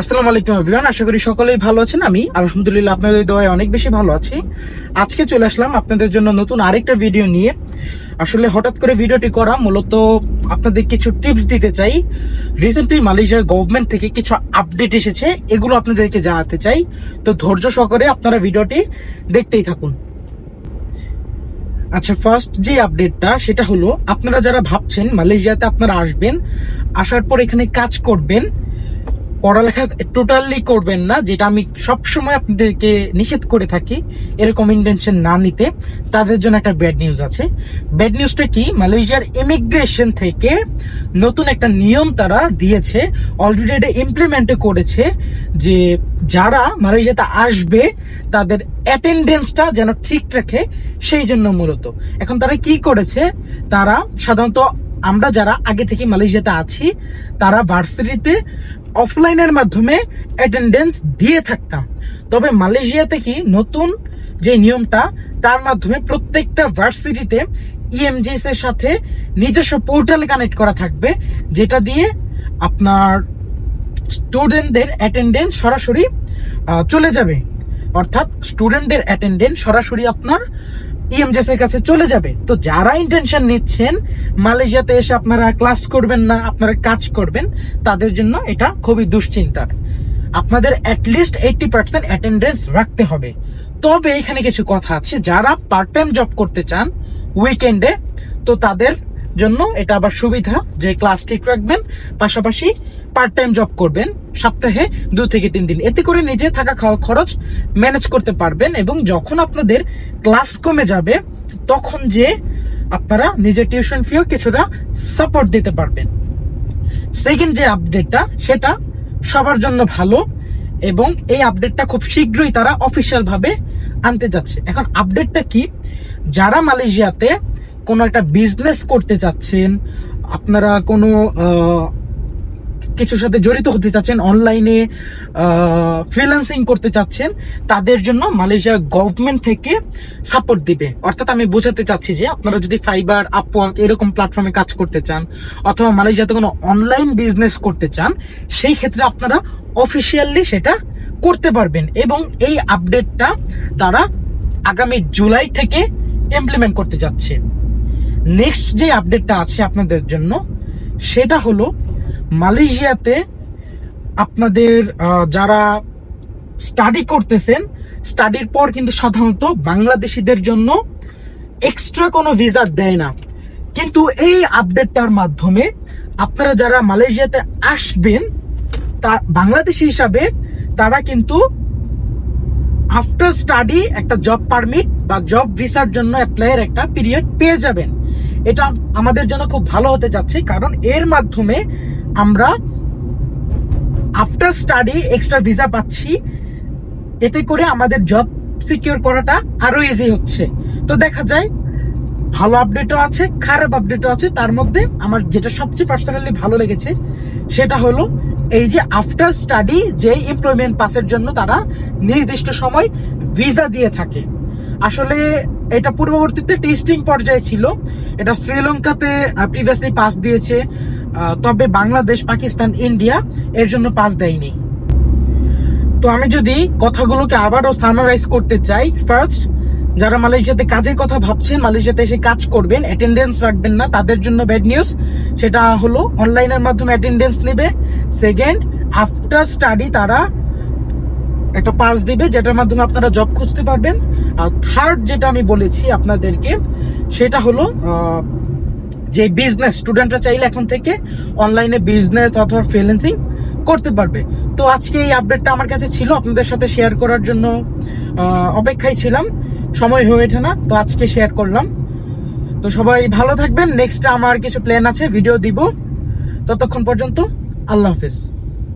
আসসালামু আলাইকুম এভরিওয়ান আশা করি সকলেই ভালো আছেন। আমি, আলহামদুলিল্লাহ, আপনাদের দোয়ায় অনেক বেশি ভালো আছি। আজকে চলে আসলাম আপনাদের জন্য নতুন আরেকটা ভিডিও নিয়ে। আসলে হঠাৎ করে ভিডিওটি করা, মূলত আপনাদের কিছু টিপস দিতে চাই। রিসেন্টলি মালয়েশিয়ার গভর্নমেন্ট থেকে কিছু আপডেট এসেছে, এগুলো আপনাদেরকে জানাতে চাই। তো ধৈর্য সহকারে আপনারা ভিডিওটি দেখতেই থাকুন। আচ্ছা ফার্স্ট যে আপডেটটা সেটা হলো, আপনারা যারা ভাবছেন মালয়েশিয়াতে আপনারা আসবেন, আসার পর এখানে কাজ করবেন পড়ালেখা টোটালি করবেন না, যেটা আমি সব সময় আপনাদেরকে নিষেধ করে থাকি, এরকম ইন্টেনশন না নিতে। তাদের জন্য একটা ব্যাড নিউজ আছে। ব্যাড নিউজটা কি? মালয়েশিয়ার ইমিগ্রেশন থেকে নতুন একটা নিয়ম তারা দিয়েছে অলরেডি এটা ইমপ্লিমেন্ট করেছে, যে যারা মালয়েশিয়াতে আসবে, তাদের অ্যাটেন্ডেন্সটা যেন ঠিক রাখে, সেই জন্য মূলত। এখন তারা কি করেছে? তারা সাধারণত আমরা যারা আগে থেকে মালয়েশিয়াতে আছি, তারা ভার্সিটিতে অফলাইনের মাধ্যমে অ্যাটেন্ডেন্স দিয়ে থাকতাম। তবে মালয়েশিয়াতে কি নতুন যে নিয়মটা, তার মাধ্যমে প্রত্যেকটা ভার্সিটিতে ইএমজিএস এর সাথে নিজস্ব পোর্টালে কানেক্ট করা থাকবে, যেটা দিয়ে আপনার স্টুডেন্টদের অ্যাটেন্ডেন্স সরাসরি চলে যাবে। অর্থাৎ স্টুডেন্টদের অ্যাটেন্ডেন্স সরাসরি আপনার ইএমজেস এর কাছে চলে যাবে। তো যারা ইন্টেনশন নিচ্ছেন, মালয়েশিয়াতে এসে আপনারা ক্লাস করবেন না, আপনারা কাজ করবেন, তাদের জন্য এটা খুবই দুশ্চিন্তার আপনাদের অ্যাটলিস্ট এইটটি পার্সেন্ট অ্যাটেন্ডেন্স রাখতে হবে। তবে এখানে কিছু কথা আছে, যারা পার্ট টাইম জব করতে চান উইকেন্ডে তো তাদের জন্য এটা আবার সুবিধা যে ক্লাস ঠিক রাখবেন, পাশাপাশি পার্ট টাইম জব করবেন, সপ্তাহে দু থেকে তিন দিন। এতে করে নিজে থাকা খাওয়া খরচ ম্যানেজ করতে পারবেন এবং যখন আপনাদের ক্লাস কমে যাবে, তখন যে আপনারা নিজের টিউশন ফিও কিছুটা সাপোর্ট দিতে পারবেন। সেকেন্ড যে আপডেটটা সেটা সবার জন্য ভালো এবং এই আপডেটটা খুব শীঘ্রই তারা অফিসিয়াল ভাবে আনতে যাচ্ছে। এখন আপডেটটা কি? যারা মালয়েশিয়াতে কোনো একটা বিজনেস করতে চাচ্ছেন, আপনারা কোনো কিছুর সাথে জড়িত হতে চাচ্ছেন অনলাইনে ফ্রিল্যান্সিং করতে চাচ্ছেন, তাদের জন্য মালয়েশিয়া গভর্নমেন্ট থেকে সাপোর্ট দিবে। অর্থাৎ আমি বোঝাতে চাচ্ছি যে আপনারা যদি ফাইবার আপওয়ার্ক এরকম প্ল্যাটফর্মে কাজ করতে চান, অথবা মালয়েশিয়াতে কোনো অনলাইন বিজনেস করতে চান, সেই ক্ষেত্রে আপনারা অফিসিয়ালি সেটা করতে পারবেন এবং এই আপডেটটা তারা আগামী জুলাই থেকে ইমপ্লিমেন্ট করতে যাচ্ছে। নেক্সট যে আপডেটটা আছে আপনাদের জন্য, সেটা হলো মালয়েশিয়াতে আপনাদের যারা স্টাডি করতেছেন স্টাডির পর কিন্তু সাধারণত বাংলাদেশিদের জন্য এক্সট্রা কোনো ভিসা দেয় না। কিন্তু এই আপডেটটার মাধ্যমে আপনারা যারা মালয়েশিয়াতে আসবেন তার বাংলাদেশি হিসাবে তারা কিন্তু আফটার স্টাডি একটা জব পারমিট বা জব ভিসার জন্য অ্যাপ্লাইয়ের একটা পিরিয়ড পেয়ে যাবেন। এটা আমাদের জন্য খুব ভালো হতে যাচ্ছে, কারণ এর মাধ্যমে আমরা আফটার স্টাডি এক্সট্রা ভিসা পাচ্ছি। এতে করে আমাদের জব সিকিউর করাটা আরও ইজি হচ্ছে। তো দেখা যায়, ভালো আপডেটও আছে, খারাপ আপডেটও আছে, তার মধ্যে আমার যেটা সবচেয়ে পার্সোনালি ভালো লেগেছে সেটা হলো এই যে আফটার স্টাডি যে এমপ্লয়মেন্ট পাসের জন্য তারা নির্দিষ্ট সময় ভিসা দিয়ে থাকে। আসলে এটা পূর্ববর্তীতে টেস্টিং পর্যায়ে ছিল। এটা শ্রীলঙ্কাতে প্রিভিয়াসলি পাস দিয়েছে। তবে বাংলাদেশ, পাকিস্তান, ইন্ডিয়া এর জন্য পাস দেয়নি। তো আমি যদি কথাগুলোকে আবারও সামারাইজ করতে চাই ফার্স্ট যারা মালয়েশিয়াতে কাজের কথা ভাবছেন, মালয়েশিয়াতে এসে কাজ করবেন অ্যাটেন্ডেন্স রাখবেন না, তাদের জন্য ব্যাড নিউজ সেটা হলো অনলাইনের মাধ্যমে অ্যাটেন্ডেন্স নেবে। সেকেন্ড আফটার স্টাডি তারা একটা পাস দিবে, যেটার মাধ্যমে আপনারা জব খুঁজতে পারবেন। আর থার্ড যেটা আমি বলেছি আপনাদেরকে, সেটা হলো যে বিজনেস স্টুডেন্টরা চাইলে এখন থেকে অনলাইনে বিজনেস অথবা ফ্রিল্যান্সিং করতে পারবে। তো আজকে এই আপডেটটা আমার কাছে ছিল, আপনাদের সাথে শেয়ার করার জন্য অপেক্ষায় ছিলাম। সময় হয়ে ওঠে না, তো আজকে শেয়ার করলাম। তো সবাই ভালো থাকবেন। নেক্সট আমার কিছু প্ল্যান আছে ভিডিও দিব। ততক্ষণ পর্যন্ত আল্লাহ হাফিজ।